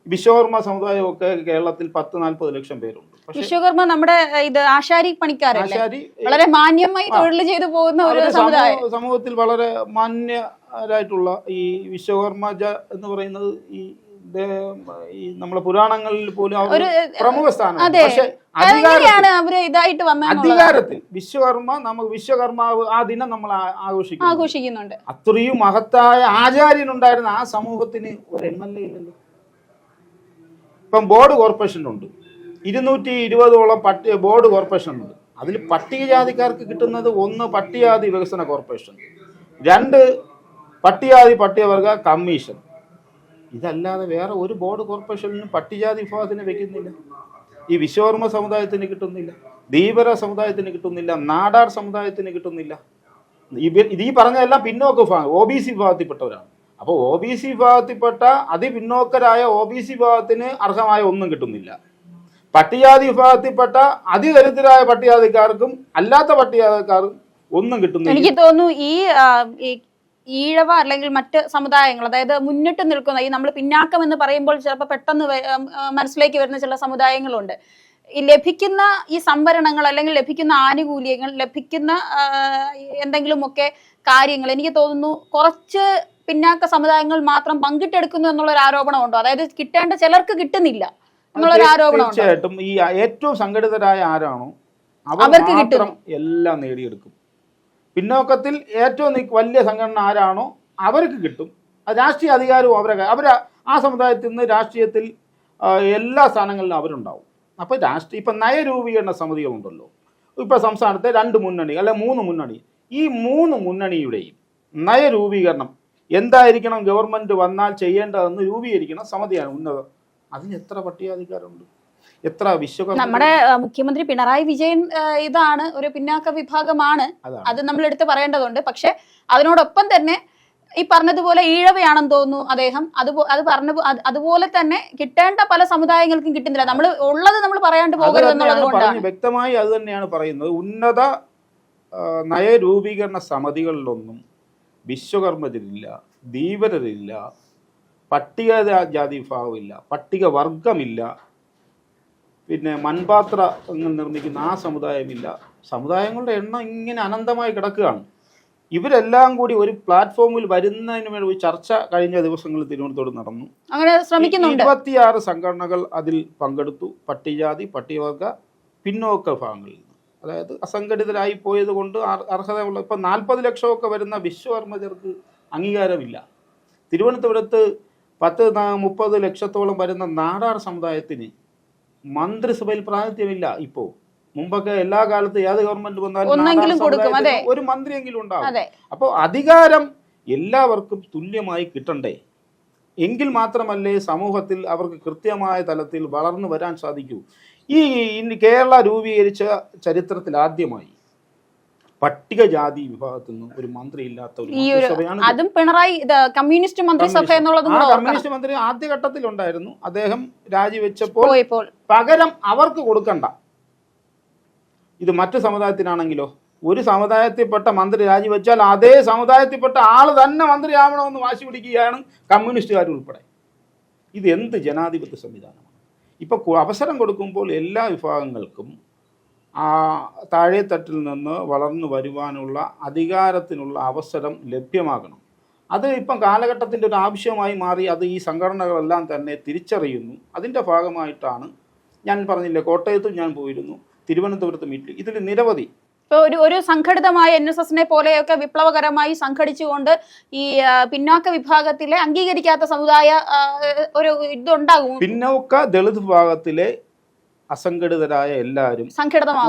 വിശ്വകർമ്മ സമുദായമൊക്കെ കേരളത്തിൽ പത്ത് നാൽപ്പത് ലക്ഷം പേരുണ്ട്. വിശ്വകർമ്മ നമ്മുടെ ഇത് ആശാരി പണിക്കാരല്ലേ? വളരെ മാന്യമായി തൊഴിൽ ചെയ്തു പോകുന്ന ഒരു സമുദായം. സമൂഹത്തിൽ വളരെ മാന്യരായിട്ടുള്ള ഈ വിശ്വകർമ്മ എന്ന് പറയുന്നത് ഈ നമ്മളെ പുരാണങ്ങളിൽ പോലും പ്രമുഖ സ്ഥാനം. പക്ഷെ അധികാരത്തിൽ വിശ്വകർമ്മ നമുക്ക് വിശ്വകർമാവ് ആ ദിനം നമ്മൾ ആഘോഷിക്കും ആഘോഷിക്കുന്നു ആഘോഷിക്കുന്നുണ്ട്. അത്രയും മഹത്തായ ആചാര്യനുണ്ടായിരുന്ന ആ സമൂഹത്തിന് ഒരു എം എൽ എ ഇല്ലല്ലോ. ഇപ്പം ബോർഡ് കോർപ്പറേഷൻ ഉണ്ട് ഇരുന്നൂറ്റി ഇരുപതോളം പട്ടി ബോർഡ് കോർപ്പറേഷൻ ഉണ്ട്. അതിൽ പട്ടികജാതിക്കാർക്ക് കിട്ടുന്നത് ഒന്ന് പട്ടികജാതി വികസന കോർപ്പറേഷൻ. രണ്ട് പട്ടികജാതി പട്ടികവർഗ കമ്മീഷൻ. ഇതല്ലാതെ വേറെ ഒരു ബോർഡ് കോർപ്പറേഷനും പട്ടികജാതി വിഭാഗത്തിന് വെക്കുന്നില്ല. ഈ വിശ്വകർമ്മ സമുദായത്തിന് കിട്ടുന്നില്ല. ധീവര സമുദായത്തിന് കിട്ടുന്നില്ല. നാടാർ സമുദായത്തിന് കിട്ടുന്നില്ല. ഇത് ഈ പറഞ്ഞതെല്ലാം പിന്നോക്ക വിഭാഗം ഒ ബി സി വിഭാഗത്തിൽപ്പെട്ടവരാണ്. അപ്പോൾ ഒ ബി സി വിഭാഗത്തിൽപ്പെട്ട അതിപിന്നോക്കരായ ഒ ബി സി വിഭാഗത്തിന് അർഹമായ ഒന്നും കിട്ടുന്നില്ല. പട്ടികജാതി വിഭാഗത്തിൽപ്പെട്ട അതിദരിദ്രരായ പട്ടികജാതിക്കാർക്കും അല്ലാത്ത പട്ടികജാതിക്കാർക്കും ഒന്നും കിട്ടുന്നില്ല. എനിക്ക് തോന്നുന്നു ഈ ഈഴവ അല്ലെങ്കിൽ മറ്റ് സമുദായങ്ങൾ അതായത് മുന്നിട്ട് നിൽക്കുന്ന ഈ നമ്മൾ പിന്നാക്കം എന്ന് പറയുമ്പോൾ ചിലപ്പോൾ പെട്ടെന്ന് മനസ്സിലേക്ക് വരുന്ന ചില സമുദായങ്ങളുണ്ട്. ഈ ലഭിക്കുന്ന ഈ സംവരണങ്ങൾ അല്ലെങ്കിൽ ലഭിക്കുന്ന ആനുകൂല്യങ്ങൾ ലഭിക്കുന്ന എന്തെങ്കിലും എന്തെങ്കിലുമൊക്കെ കാര്യങ്ങൾ എനിക്ക് തോന്നുന്നു കുറച്ച് പിന്നാക്ക സമുദായങ്ങൾ മാത്രം പങ്കിട്ടെടുക്കുന്നു എന്നുള്ള ഒരു ആരോപണമുണ്ടോ. അതായത് കിട്ടേണ്ട ചിലർക്ക് കിട്ടുന്നില്ല. തീർച്ചയായിട്ടും ഈ ഏറ്റവും സംഘടിതരായ ആരാണോ അവർ അവർക്ക് മാത്രം എല്ലാം നേടിയെടുക്കും. പിന്നോക്കത്തിൽ ഏറ്റവും വലിയ സംഘടന ആരാണോ അവർക്ക് കിട്ടും. രാഷ്ട്രീയ അധികാരവും അവരെ അവർ ആ സമുദായത്തിൽ നിന്ന് രാഷ്ട്രീയത്തിൽ എല്ലാ സ്ഥാനങ്ങളിലും അവരുണ്ടാവും. അപ്പോൾ രാഷ്ട്രീയ ഇപ്പം നയരൂപീകരണ സമിതികളുണ്ടല്ലോ ഇപ്പോൾ സംസ്ഥാനത്തെ രണ്ട് മുന്നണി അല്ലെ മൂന്ന് മുന്നണി. ഈ മൂന്ന് മുന്നണിയുടെയും നയരൂപീകരണം എന്തായിരിക്കണം ഗവൺമെന്റ് വന്നാൽ ചെയ്യേണ്ടതെന്ന് രൂപീകരിക്കണം സമിതിയാണ് ഉന്നതം അതിന് എത്ര പട്ടികാധികാരമുണ്ട്? എത്ര വിശ്വകർമ്മ നമ്മുടെ മുഖ്യമന്ത്രി പിണറായി വിജയൻ ഇതാണ് ഒരു പിന്നാക്ക വിഭാഗമാണ്. അത് നമ്മൾ എടുത്ത് പറയേണ്ടതുണ്ട്. പക്ഷെ അതിനോടൊപ്പം തന്നെ ഈ പറഞ്ഞതുപോലെ ഈഴവയാണെന്ന് തോന്നുന്നു അദ്ദേഹം. അത് അത് പറഞ്ഞ അതുപോലെ തന്നെ കിട്ടേണ്ട പല സമുദായങ്ങൾക്കും കിട്ടുന്നില്ല. നമ്മൾ ഉള്ളത് നമ്മൾ പറയാണ്ട് പോകരുത് വ്യക്തമായി അത് തന്നെയാണ് പറയുന്നത്. ഉന്നത നയരൂപീകരണ സമിതികളിലൊന്നും വിശ്വകർമ്മരില്ല ധീവരരില്ല പട്ടിക ജാതി വിഭാഗമില്ല പട്ടിക വർഗമില്ല പിന്നെ മൺപാത്രങ്ങൾ നിർമ്മിക്കുന്ന ആ സമുദായമില്ല. സമുദായങ്ങളുടെ എണ്ണം ഇങ്ങനെ അനന്തമായി കിടക്കുകയാണ്. ഇവരെല്ലാം കൂടി ഒരു പ്ലാറ്റ്ഫോമിൽ വരുന്നതിന് വേണ്ടി ഒരു ചർച്ച കഴിഞ്ഞ ദിവസങ്ങളിൽ തിരുവനന്തപുരത്ത് നടന്നു. അങ്ങനെ ശ്രമിക്കുന്നുണ്ട്. ഇരുപത്തിയാറ് സംഘടനകൾ അതിൽ പങ്കെടുത്തു. പട്ടികജാതി പട്ടികവർഗ പിന്നോക്ക വിഭാഗങ്ങളിൽ നിന്ന്. അതായത് അസംഘടിതരായി പോയത് കൊണ്ട് അർ- അർഹതയുള്ള ഇപ്പം നാൽപ്പത് ലക്ഷമൊക്കെ വരുന്ന വിശ്വകർമ്മജർക്ക് അംഗീകാരമില്ല. തിരുവനന്തപുരത്ത് പത്ത് മുപ്പത് ലക്ഷത്തോളം വരുന്ന നാടാർ സമുദായത്തിന് മന്ത്രിസഭയിൽ പ്രാതിനിധ്യമില്ല ഇപ്പോൾ മുമ്പൊക്കെ എല്ലാ കാലത്തും ഏത് ഗവൺമെന്റ് വന്നാലും. ഒരു മന്ത്രിയെങ്കിലും ഉണ്ടാവും. അപ്പോൾ അധികാരം എല്ലാവർക്കും തുല്യമായി കിട്ടണ്ടേ? എങ്കിൽ മാത്രമല്ലേ സമൂഹത്തിൽ അവർക്ക് കൃത്യമായ തലത്തിൽ വളർന്നു വരാൻ സാധിക്കൂ. ഈ കേരള രൂപീകരിച്ച ചരിത്രത്തിൽ ആദ്യമായി പട്ടികജാതി വിഭാഗത്തിൽ നിന്ന് ഒരു മന്ത്രി ഇല്ലാത്ത ഒരു മന്ത്രിസഭയാണ് അതും പിണറായി കമ്മ്യൂണിസ്റ്റ് മന്ത്രിസഭ. എന്നുള്ളതും കമ്മ്യൂണിസ്റ്റ് മന്ത്രി ആദ്യഘട്ടത്തിലുണ്ടായിരുന്നു അദ്ദേഹം രാജിവെച്ചപ്പോൾ പകരം അവർക്ക് കൊടുക്കണ്ട. ഇത് മറ്റു സമുദായത്തിനാണെങ്കിലോ? ഒരു സമുദായത്തിൽപ്പെട്ട മന്ത്രി രാജിവെച്ചാൽ അതേ സമുദായത്തിൽപ്പെട്ട ആൾ തന്നെ മന്ത്രിയാവണമെന്ന് വാശി പിടിക്കുകയാണ് കമ്മ്യൂണിസ്റ്റുകാർ ഉൾപ്പെടെ. ഇത് എന്ത് ജനാധിപത്യ സംവിധാനമാണ്? ഇപ്പൊ അവസരം കൊടുക്കുമ്പോൾ എല്ലാ വിഭാഗങ്ങൾക്കും ആ താഴെത്തട്ടിൽ നിന്ന് വളർന്നു വരുവാനുള്ള അധികാരത്തിനുള്ള അവസരം ലഭ്യമാകണം. അത് ഇപ്പം കാലഘട്ടത്തിന്റെ ഒരു ആവശ്യമായി മാറി അത് ഈ സംഘടനകളെല്ലാം തന്നെ തിരിച്ചറിയുന്നു. അതിന്റെ ഭാഗമായിട്ടാണ് ഞാൻ പറഞ്ഞില്ലേ കോട്ടയത്തും ഞാൻ പോയിരുന്നു തിരുവനന്തപുരത്ത് മീറ്റിൽ ഇതിൽ നിരവധി ഇപ്പോൾ ഒരു ഒരു സംഘടിതമായ എൻ എസ് എസിനെ പോലെയൊക്കെ വിപ്ലവകരമായി സംഘടിച്ചുകൊണ്ട് ഈ പിന്നോക്ക വിഭാഗത്തിലെ അംഗീകരിക്കാത്ത സമുദായ ഒരു ഇതുണ്ടാകും. പിന്നോക്ക ദളിത് വിഭാഗത്തിലെ അസംഘടിതരായ എല്ലാവരും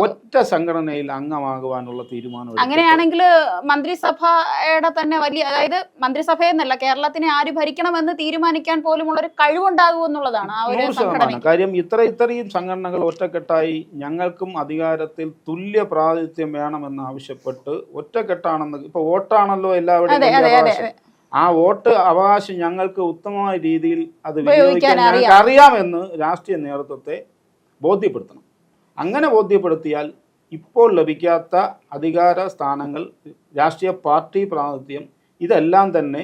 ഒറ്റ സംഘടനയിൽ അംഗമാകുവാനുള്ള തീരുമാനം അങ്ങനെയാണെങ്കിൽ മന്ത്രിസഭയുടെ തന്നെ വലിയ അതായത് മന്ത്രിസഭയെന്നല്ല കേരളത്തിനെ ആര് ഭരിക്കണമെന്ന് തീരുമാനിക്കാൻ പോലുമുള്ള ഒരു കഴിവുണ്ടാകും എന്നുള്ളതാണ് നൂറ് ശതമാനം. കാര്യം ഇത്ര ഇത്രയും സംഘടനകൾ ഒറ്റക്കെട്ടായി ഞങ്ങൾക്കും അധികാരത്തിൽ തുല്യ പ്രാതിനിധ്യം വേണമെന്ന് ആവശ്യപ്പെട്ട് ഒറ്റക്കെട്ടാണെന്ന് ഇപ്പൊ വോട്ടാണല്ലോ എല്ലാവരുടെയും ആ വോട്ട് അവകാശം ഞങ്ങൾക്ക് ഉത്തമമായ രീതിയിൽ അത് ഉപയോഗിക്കാൻ വിനിയോഗിക്കാൻ ഞങ്ങൾക്ക് അറിയാമെന്ന് രാഷ്ട്രീയ നേതൃത്വത്തെ ബോധ്യപ്പെടുത്തണം. അങ്ങനെ ബോധ്യപ്പെടുത്തിയാൽ ഇപ്പോൾ ലഭിക്കാത്ത അധികാര സ്ഥാനങ്ങൾ രാഷ്ട്രീയ പാർട്ടി പ്രാതിനിധ്യം ഇതെല്ലാം തന്നെ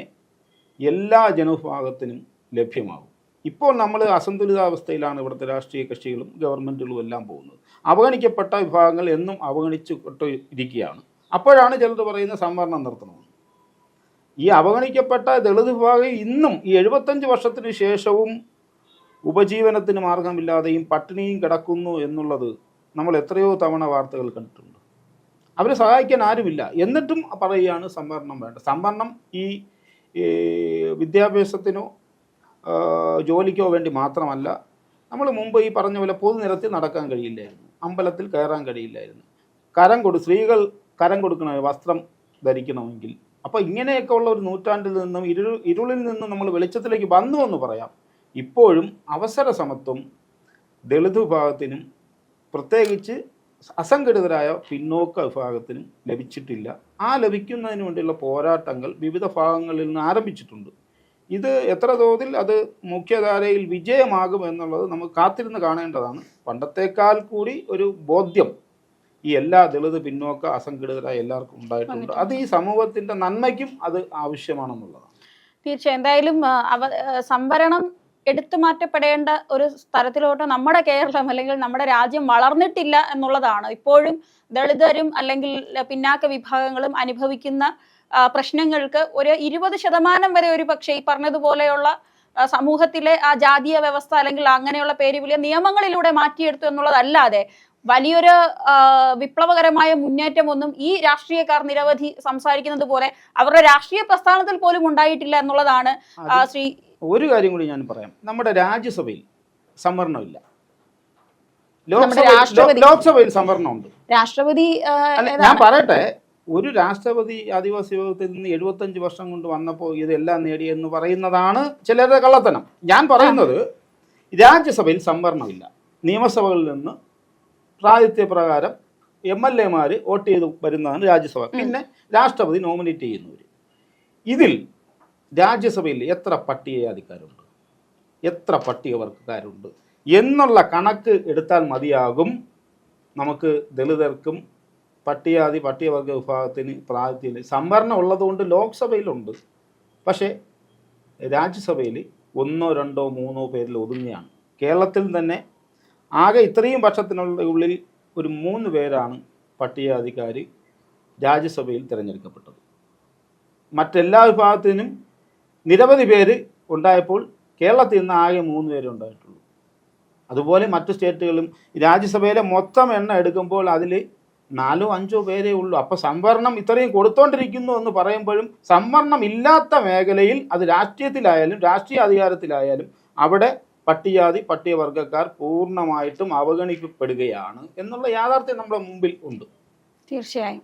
എല്ലാ ജനവിഭാഗത്തിനും ലഭ്യമാകും. ഇപ്പോൾ നമ്മൾ അസന്തുലിതാവസ്ഥയിലാണ് ഇവിടുത്തെ രാഷ്ട്രീയ കക്ഷികളും ഗവൺമെന്റുകളും എല്ലാം പോകുന്നത്. അവഗണിക്കപ്പെട്ട വിഭാഗങ്ങൾ എന്നും അവഗണിച്ചു ഇരിക്കുകയാണ്. അപ്പോഴാണ് ചിലർ പറയുന്ന സംവരണം നിർത്തണമെന്ന് ഈ അവഗണിക്കപ്പെട്ട ദളിത് വിഭാഗം ഇന്നും ഈ എഴുപത്തഞ്ച് വർഷത്തിന് ശേഷവും ഉപജീവനത്തിന് മാർഗമില്ലാതെയും പട്ടിണിയും കിടക്കുന്നു എന്നുള്ളത് നമ്മൾ എത്രയോ തവണ വാർത്തകൾ കണ്ടിട്ടുണ്ട്. അവരെ സഹായിക്കാൻ ആരുമില്ല. എന്നിട്ടും പറയുകയാണ് സംവരണം വേണ്ട സംവരണം ഈ വിദ്യാഭ്യാസത്തിനോ ജോലിക്കോ വേണ്ടി മാത്രമല്ല നമ്മൾ മുമ്പ് ഈ പറഞ്ഞ പോലെ പൊതുനിരത്തിൽ നടക്കാൻ കഴിയില്ലായിരുന്നു. അമ്പലത്തിൽ കയറാൻ കഴിയില്ലായിരുന്നു. കരം കൊടു സ്ത്രീകൾ കരം കൊടുക്കണ വസ്ത്രം ധരിക്കണമെങ്കിൽ. അപ്പോൾ ഇങ്ങനെയൊക്കെ ഉള്ള ഒരു നൂറ്റാണ്ടിൽ നിന്നും ഇരു ഇരുളിൽ നിന്നും നമ്മൾ വെളിച്ചത്തിലേക്ക് വന്നു എന്ന് പറയാം. ഇപ്പോഴും അവസര സമത്വം ദളിത് വിഭാഗത്തിനും പ്രത്യേകിച്ച് അസംഘടിതരായ പിന്നോക്ക വിഭാഗത്തിനും ലഭിച്ചിട്ടില്ല. ആ ലഭിക്കുന്നതിന് വേണ്ടിയുള്ള പോരാട്ടങ്ങൾ വിവിധ ഭാഗങ്ങളിൽ നിന്ന് ആരംഭിച്ചിട്ടുണ്ട്. ഇത് എത്ര തോതിൽ അത് മുഖ്യധാരയിൽ വിജയമാകും എന്നുള്ളത് നമുക്ക് കാത്തിരുന്ന് കാണേണ്ടതാണ്. പണ്ടത്തേക്കാൾ കൂടി ഒരു ബോധ്യം ഈ എല്ലാ ദളിത് പിന്നോക്ക അസംഘടിതരായ എല്ലാവർക്കും ഉണ്ടായിട്ടുണ്ട്. അത് ഈ സമൂഹത്തിന്റെ നന്മയ്ക്കും അത് ആവശ്യമാണെന്നുള്ളതാണ്. തീർച്ചയായും. എന്തായാലും അവ സംവരണം എടുത്തു മാറ്റപ്പെടേണ്ട ഒരു സ്ഥലത്തിലോട്ട് നമ്മുടെ കേരളം അല്ലെങ്കിൽ നമ്മുടെ രാജ്യം വളർന്നിട്ടില്ല എന്നുള്ളതാണ്. ഇപ്പോഴും ദളിതരും അല്ലെങ്കിൽ പിന്നാക്ക വിഭാഗങ്ങളും അനുഭവിക്കുന്ന പ്രശ്നങ്ങൾക്ക് ഒരു ഇരുപത് ശതമാനം വരെ ഒരു പക്ഷേ ഈ പറഞ്ഞതുപോലെയുള്ള സമൂഹത്തിലെ ആ ജാതീയ വ്യവസ്ഥ അല്ലെങ്കിൽ അങ്ങനെയുള്ള പേര് വലിയ നിയമങ്ങളിലൂടെ മാറ്റിയെടുത്തു എന്നുള്ളതല്ലാതെ വലിയൊരു വിപ്ലവകരമായ മുന്നേറ്റമൊന്നും ഈ രാഷ്ട്രീയക്കാർ നിരവധി സംസാരിക്കുന്നത് പോലെ അവരുടെ രാഷ്ട്രീയ പ്രസ്ഥാനത്തിൽ പോലും ഉണ്ടായിട്ടില്ല എന്നുള്ളതാണ് ശ്രീ ഒരു കാര്യം കൂടി ഞാൻ പറയാം. നമ്മുടെ രാജ്യസഭയിൽ സംവരണമില്ല. ലോക്സഭയിൽ സംവരണമുണ്ട്. രാഷ്ട്രപതി? ഞാൻ പറയട്ടെ. ഒരു രാഷ്ട്രപതി ആദിവാസി വിഭാഗത്തിൽ നിന്ന് എഴുപത്തഞ്ച് വർഷം കൊണ്ട് വന്നപ്പോൾ ഇതെല്ലാം നേടിയെന്ന് പറയുന്നതാണ് ചിലരുടെ കള്ളത്തനം. ഞാൻ പറയുന്നത് രാജ്യസഭയിൽ സംവരണമില്ല. നിയമസഭകളിൽ നിന്ന് പ്രാതിഥ്യപ്രകാരം എം എൽ എമാർ വോട്ട് ചെയ്ത് വരുന്നതാണ് രാജ്യസഭ. പിന്നെ രാഷ്ട്രപതി നോമിനേറ്റ് ചെയ്യുന്നവർ ഇതിൽ രാജ്യസഭയിൽ എത്ര പട്ടികജാതിക്കാരുണ്ട് എത്ര പട്ടികവർഗക്കാരുണ്ട് എന്നുള്ള കണക്ക് എടുത്താൽ മതിയാകും. നമുക്ക് ദളിതർക്കും പട്ടികജാതി പട്ടികവർഗ വിഭാഗത്തിന് പ്രാതിഥ്യം സംവരണം ഉള്ളതുകൊണ്ട് ലോക്സഭയിലുണ്ട്. പക്ഷേ രാജ്യസഭയിൽ ഒന്നോ രണ്ടോ മൂന്നോ പേരിൽ ഒതുങ്ങിയാണ് കേരളത്തിൽ തന്നെ ആകെ ഇത്രയും വർഷത്തിനുള്ളിൽ ഒരു മൂന്ന് പേരാണ് പട്ടികജാതിക്കാർ രാജ്യസഭയിൽ തിരഞ്ഞെടുക്കപ്പെട്ടത്. മറ്റെല്ലാ വിഭാഗത്തിനും നിരവധി പേര് ഉണ്ടായപ്പോൾ കേരളത്തിൽ നിന്ന് ആകെ മൂന്ന് പേര് ഉണ്ടായിട്ടുള്ളൂ. അതുപോലെ മറ്റു സ്റ്റേറ്റുകളും രാജ്യസഭയിലെ മൊത്തം എണ്ണ എടുക്കുമ്പോൾ അതിൽ നാലോ അഞ്ചോ പേരേ ഉള്ളൂ. അപ്പോൾ സംവരണം ഇത്രയും കൊടുത്തോണ്ടിരിക്കുന്നു എന്ന് പറയുമ്പോഴും സംവരണം ഇല്ലാത്ത മേഖലയിൽ അത് രാഷ്ട്രീയത്തിലായാലും രാഷ്ട്രീയ അധികാരത്തിലായാലും അവിടെ പട്ടികജാതി പട്ടികവർഗക്കാർ പൂർണമായിട്ടും അവഗണിക്കപ്പെടുകയാണ് എന്നുള്ള യാഥാർത്ഥ്യം നമ്മുടെ മുമ്പിൽ ഉണ്ട്. തീർച്ചയായും.